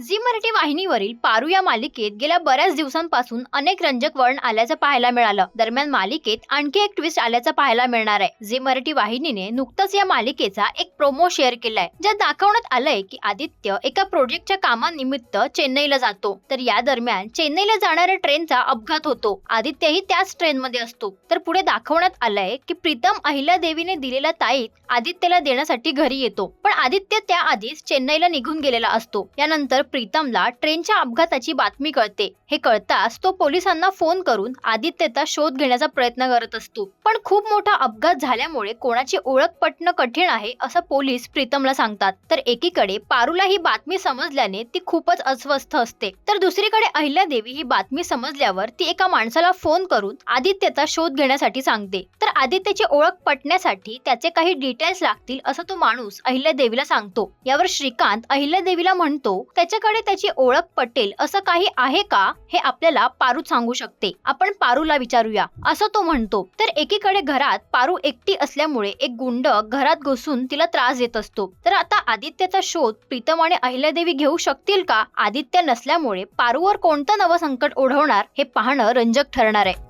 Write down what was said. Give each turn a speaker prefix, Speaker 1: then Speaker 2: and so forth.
Speaker 1: Zee Marathi वाहिनीवरील पारू या मालिकेत गेल्या बऱ्याच दिवसांपासून अनेक रंजक वळण आल्याचं पाहायला मिळालं. दरम्यान मालिकेत आणखी एक ट्विस्ट आल्याचं पाहायला मिळणार आहे. झी मराठी वाहिनीने नुकतंच या मालिकेचा एक प्रोमो शेअर केलाय ज्यात दाखवण्यात आलंय की आदित्य एका प्रोजेक्टच्या कामानिमित्त चेन्नईला जातो. तर या दरम्यान चेन्नईला जाणाऱ्या ट्रेनचा अपघात होतो. आदित्यही त्याच ट्रेनमध्ये असतो. तर पुढे दाखवण्यात आलंय की प्रीतम अहिल्या देवीने दिलेला ताईत आदित्यला देण्यासाठी घरी येतो. पण आदित्य त्याआधीच चेन्नईला निघून गेलेला असतो. यानंतर प्रीतमला ट्रेनच्या अपघाताची बातमी कळते. हे कळताच तो पोलिसांना फोन करून आदित्यचा शोध घेण्याचा प्रयत्न करत असतो. पण खूप मोठा अपघात झाल्यामुळे कोणाची ओळख पटणं कठीण आहे असं पोलीस प्रीतमला सांगतात. तर एकीकडे पारूला ही बातमी समजल्याने ती खूपच अस्वस्थ असते. तर दुसरीकडे अहिल्यादेवी ही बातमी समजल्यावर ती एका माणसाला फोन करून आदित्यचा शोध घेण्यासाठी सांगते. तर आदित्यची ओळख पटण्यासाठी त्याचे काही डिटेल्स लागतील असं तो माणूस अहिल्यादेवीला सांगतो. यावर श्रीकांत अहिल्यादेवीला म्हणतो त्याच्या त्याच्याकडे त्याची ओळख पटेल असं काही आहे का हे आपल्याला पारू सांगू शकते. आपण पारूला विचारूया. असं तो म्हणतो. तर एकीकडे घरात पारू एकटी असल्यामुळे एक गुंड घरात घुसून तिला त्रास देत असतो. तर आता आदित्यचा शोध प्रीतम आणि अहिल्यादेवी घेऊ शकतील का? आदित्य नसल्यामुळे पारूवर कोणतं नवं संकट ओढवणार हे पाहणं रंजक ठरणार आहे.